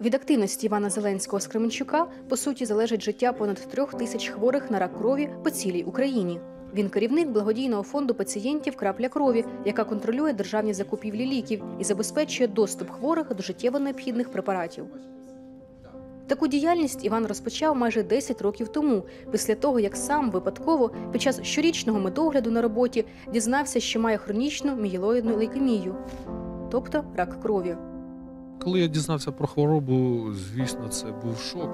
Від активності Івана Зеленського з Кременчука по суті залежить життя понад трьох тисяч хворих на рак крові по цілій Україні. Він керівник благодійного фонду пацієнтів Крапля крові, яка контролює державні закупівлі ліків і забезпечує доступ хворих до життєво необхідних препаратів. Таку діяльність Іван розпочав майже 10 років тому, після того як сам випадково під час щорічного медогляду на роботі дізнався, що має хронічну мієлоїдну лейкемію, тобто рак крові. Коли я дізнався про хворобу, звісно, це був шок.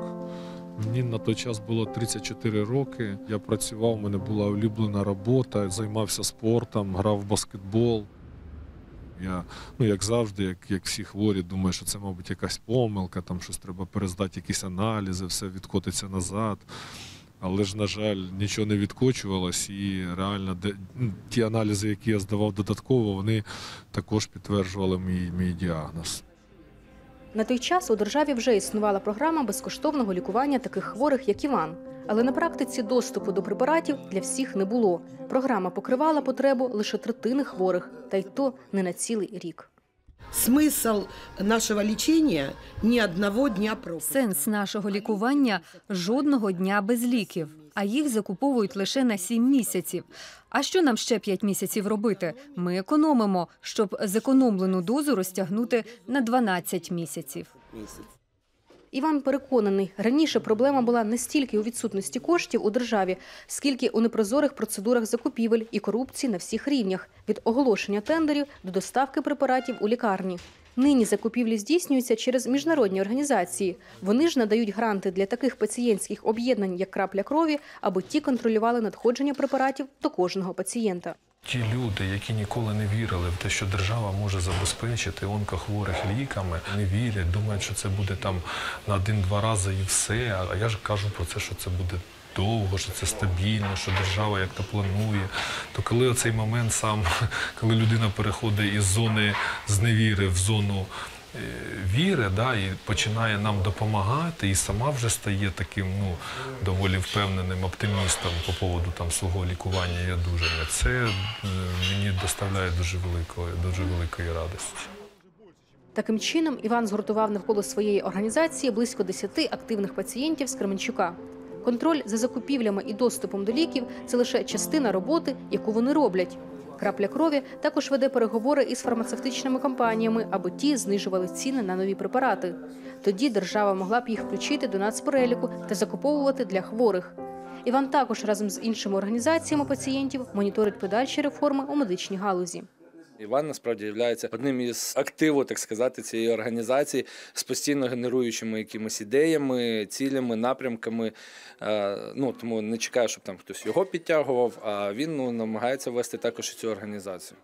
Мені на той час було 34 роки. Я працював, у мене була улюблена робота, займався спортом, грав в баскетбол. Я, ну, як завжди, як, як всі хворі, думаю, що це, мабуть, якась помилка, там щось треба перездати якісь аналізи, все відкотиться назад. Але ж, на жаль, нічого не відкочувалось, і реально де, ну, ті аналізи, які я здавав додатково, вони також підтверджували мій, мій діагноз. На той час у державі вже існувала програма безкоштовного лікування таких хворих, як Іван. Але на практиці доступу до препаратів для всіх не було. Програма покривала потребу лише третини хворих, та й то не на цілий рік. Смысл нашого лічення ні одного дня пропуску. Сенс нашого лікування жодного дня без ліків, а їх закуповують лише на 7 місяців. А що нам ще 5 місяців робити? Ми економимо, щоб зекономлену дозу розтягнути на 12 місяців. Іван переконаний, раніше проблема була не стільки у відсутності коштів у державі, скільки у непрозорих процедурах закупівель і корупції на всіх рівнях від оголошення тендерів до доставки препаратів у лікарні. Нині закупівлі здійснюються через міжнародні організації. Вони ж надають гранти для таких пацієнтських об'єднань, як крапля крові, аби ті контролювали надходження препаратів до кожного пацієнта. Ті люди, які ніколи не вірили в те, що держава може забезпечити онкохворих ліками, не вірять, думають, що це буде там на один-два рази і все. А я ж кажу про це, що це буде довго, що це стабільно, що держава як то планує. То коли оцей момент сам, коли людина переходить із зони зневіри в зону віри, да, і починає нам допомагати, і сама вже стає таким ну, доволі впевненим оптимістом по поводу там, свого лікування і одужання, це е, мені доставляє дуже великої, дуже великої радості. Таким чином, Іван згуртував навколо своєї організації близько 10 активних пацієнтів з Кременчука. Контроль за закупівлями і доступом до ліків це лише частина роботи, яку вони роблять. Крапля крові також веде переговори із фармацевтичними компаніями, аби ті знижували ціни на нові препарати. Тоді держава могла б їх включити до нацпереліку та закуповувати для хворих. Іван також разом з іншими організаціями пацієнтів моніторить подальші реформи у медичній галузі. Іван насправді є одним із активу, так сказати, цієї організації з постійно генеруючими якимись ідеями, цілями, напрямками. Е, Ну тому не чекаю, щоб там хтось його підтягував. А він ну намагається вести також цю організацію.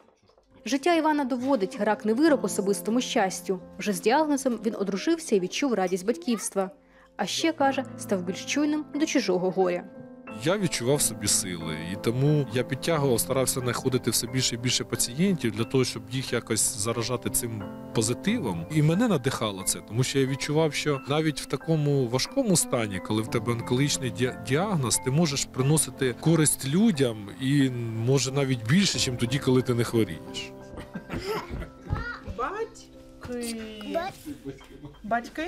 Життя Івана доводить рак не вирок особистому щастю. Вже з діагнозом він одружився і відчув радість батьківства. А ще каже, став більш чуйним до чужого горя. Я відчував собі сили, і тому я підтягував, старався знаходити все більше і більше пацієнтів для того, щоб їх якось заражати цим позитивом. І мене надихало це, тому що я відчував, що навіть в такому важкому стані, коли в тебе онкологічний ді- діагноз, ти можеш приносити користь людям і може навіть більше, ніж тоді, коли ти не хворієш. Батьки. Батьки?